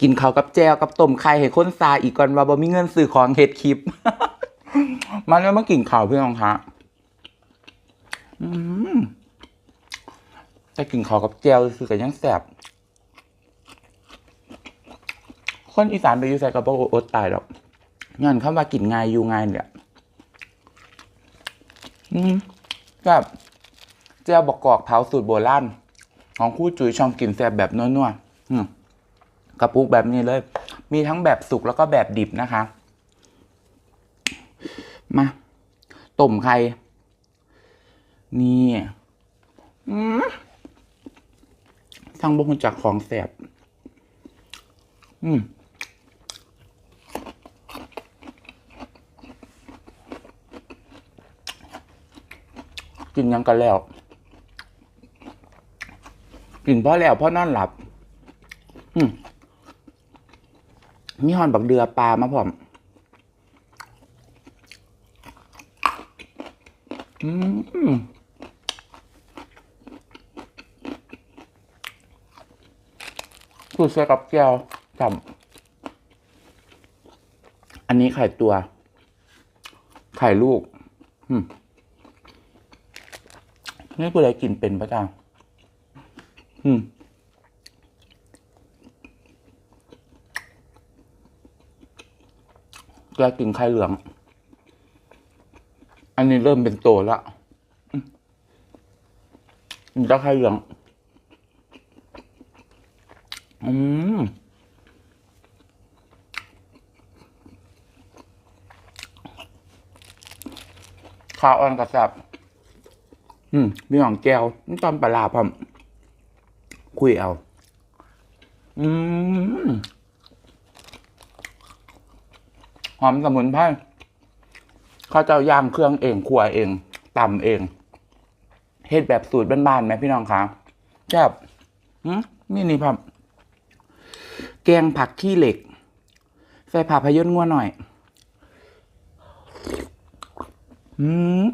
กินข้าวกับแจวกับต้มไข่ให้คนซาอีกก่อนว่าบ่มีเงินซื้อของเฮ็ดคลิปมาแล้วมากินข้าวพี่น้องคะแต่กินข้าวกับแจวคือกันยังแซ่บคนอีสานไปอยู่ใส่กับบ่อดตายดอกงั้นคำว่ากินง่ายอยู่ง่ายเนี่ยแบบแจวบกกอกเผาสูตรโบราณของคู่จุ๋ยชองกินแซ่บแบบนัวๆอืม กระปุกแบบนี้เลย มีทั้งแบบสุกแล้วก็แบบดิบนะคะ มาต้มไข่นี่อืมทั้งบุคจากของแสบ อืมกินยังกันแล้ว กินพราะแล้วพราะนอนหลับ อืม มีหอนบักเดือปลามาพร้อม อืมสูตรใส่กับแก้วจำอันนี้ไข่ตัว ไข่ลูก อืมนี่กูเลยกินเป็นปะจ๊ะอืม แกกินไข่เหลือง อันนี้เริ่มเป็นโตแล้วอืมกินแต่ไข่เหลือง อืมข้าวอ่อนกระสับ อืม มีหองแก้วนี่ตอนปลาร้าพร้อมคุยเอา อืม หอมสมุนไพรเขาเจ้าย่างเครื่องเองขัวเองตำเองเฮ็ดแบบสูตรบ้านๆไหมพี่น้องคะแซ่บอืมนี่นี่พับแกงผักขี้เหล็ก ใส่ผักพยนต์งัวหน่อย อืม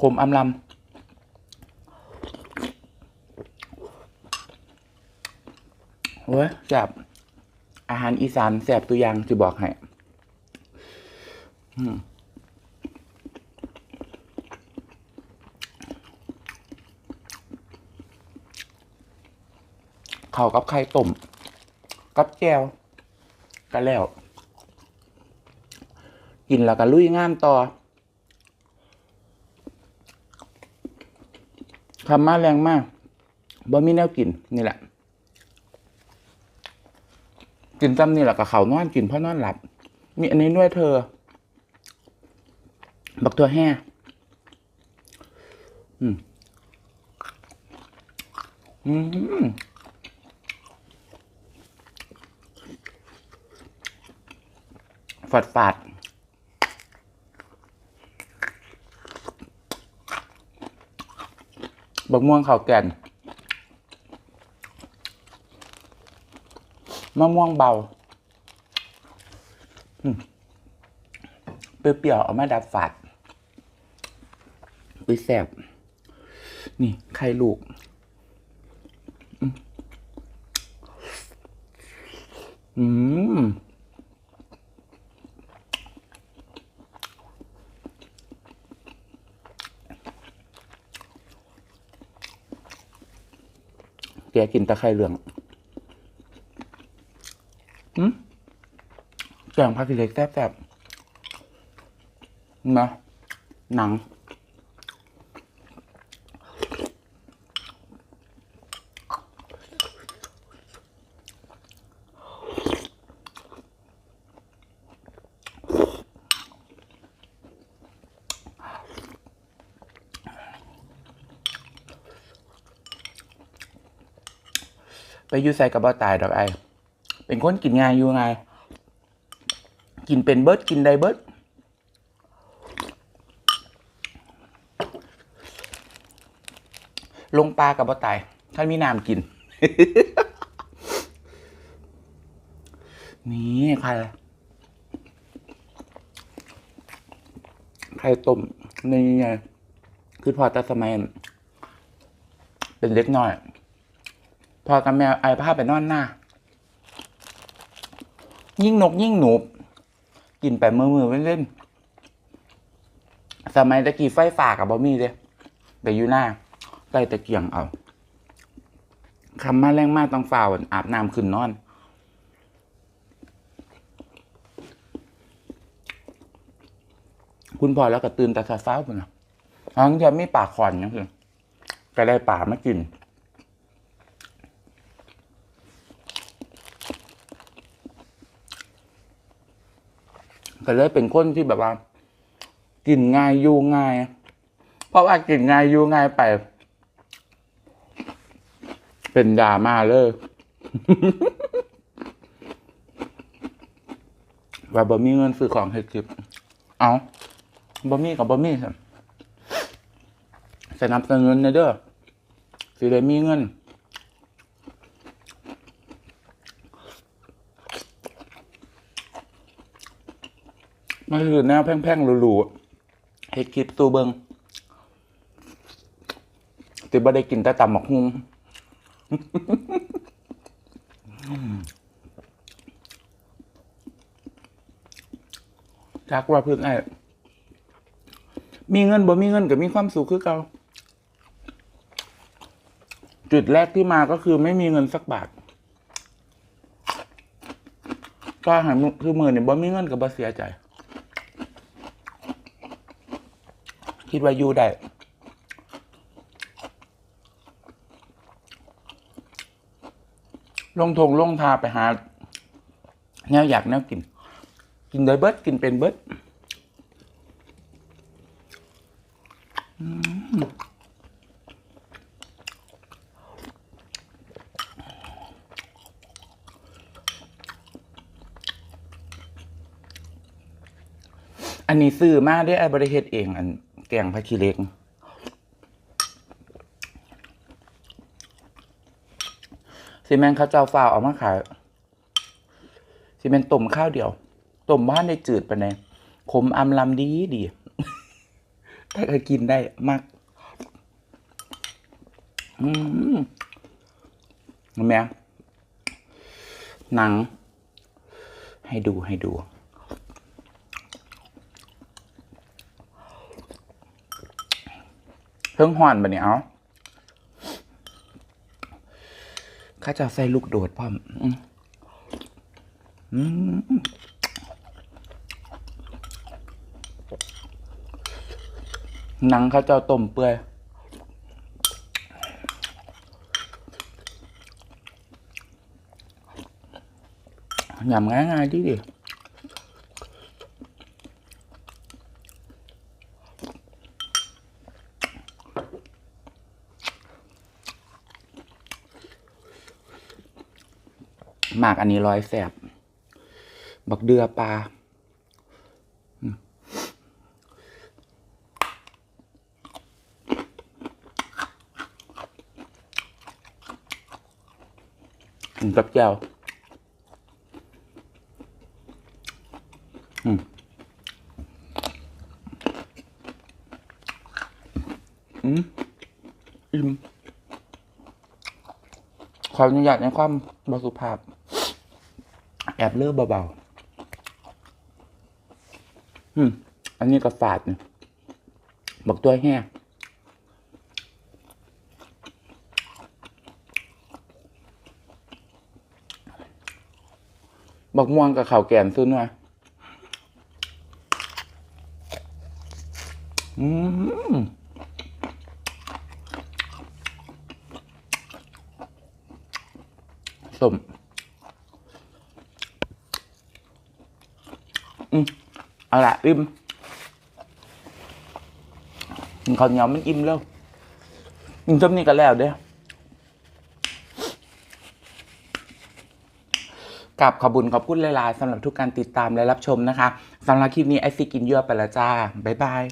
ขมอำลำโอ้ยแซ่บ อาหารอีสานแสบตัวอย่างจะบอกให้ข้าวกับไข่ต้มกับแก้วก็แล้ว กินแล้วก็ลุยงานต่อทำมาแรงมากบ่มีแนวกินนี่แหละ กินจำนี่แหละกับเขานอนกินเพราะนอนหลับ มีอันนี้ด้วยเธอ บักตัวแห่อืมอืมฝาดฝาดบักม่วงเขาแก่น มะม่วงเบาเปรี้ยวๆเอามาดับฝาดไปแสบ นี่ ไข่ลูก อืมแกกินตะไคร่เหลือง อืม แกงผักขี้เหล็กแซ่บๆนะหนัง ไปยู่ใส่กับบ่ตายดอกไอ เป็นคนกินง่ายอยู่ไงาย กินเป็นเบิร์ดกินได้เบิร์ดลงปลากับบ่ตายท่านมีน้ำกิน นี่ใครไข่ต้มนี่ไงคือพอต่สมัยเป็นเล็กน้อย พอกับแมวไอ้ผ้าไปนอนหน้า ยิ่งนกยิ่งหนู กินไปมือมือเล่นๆสมัยตะกี้ไฟฝากับบอมี่เด้ไปอยู่หน้าใต้ตะเกียงเอาคำมาแรงมากต้องฝ่าวอาบน้ำขึ้นนอนคุณพ่อแล้วก็ตื่นแต่เช้าๆพุ่นนะทั้งจะไม่ป่าคอนยังคือก็ได้ป่ามากิน ก็เลยเป็นคนที่แบบว่า กินง่ายอยู่ง่าย เพราะว่ากินง่ายอยู่ง่ายไป เป็นดราม่าเลยว่าบ่มีเงินซื้อของให้คลิปเอาบ่มีกับบ่มีครับสนับสนุนในเด้อสิได้มีเงิน มันคือแนวแพ่งๆหรูๆเฮ็ดคลิปตูเบิงติบ่ได้กินแต่ตำหมกฮุงจักว่าเพิ่งไอ้มีเงินบ่ มีเงินก็มีความสุขคือเก่าจุดแรกที่มาก็คือไม่มีเงินสักบาท ก็หายมือคือมือเนี่ยบ่ มีเงินก็บ่เสียใจ คิดว่าอยู่ได้ลงทงลงทาไปหา แนวอยากแนวกิน กินได้เบิดกินเป็นเบิดอันนี้ซื้อมาได้ไอ้บริเฮ็ดเองอัน แกงผักขี้เหล็กซีเมนต์เขาเจ้าฟ้าวเอามาขายซีเมนต์ต้มข้าวเดียวต้มบ้านได้จืดไปไหนขมอำลำดีดีถ้าเคยกินได้มากอืมเห็นไหมหนัง ให้ดูให้ดู เพิ่งห่อนปะเนี่ยเอาข้าจะใส่ลูกโดดพ่อมอืมหนังเขาเจ้าต้มเปื่อยยำง่ายๆดิดิ หมากอันนี้ร้อยแสบ บักเดือปลาอืมกับแจ่วอืม อืม อิ่มขออนุญาตในความบสุภาพ แอบเลือเบาๆ อืม อันนี้ก็ฝาดนี่ยบอกตัวแห้งบอกม่วงกับข่าวแกนซื้อหน่อยอืมสม เอาละอิ่มกินข้าวเหนียวมันอิ่มแล้วอิ่มจมนี่ก็แล้วเด้อกับขอบุญขอบคุณหลายๆสำหรับทุกการติดตามและรับชมนะคะสำหรับคลิปนี้ไอซีกินเยอะไปแล้วจ้า บ๊ายบาย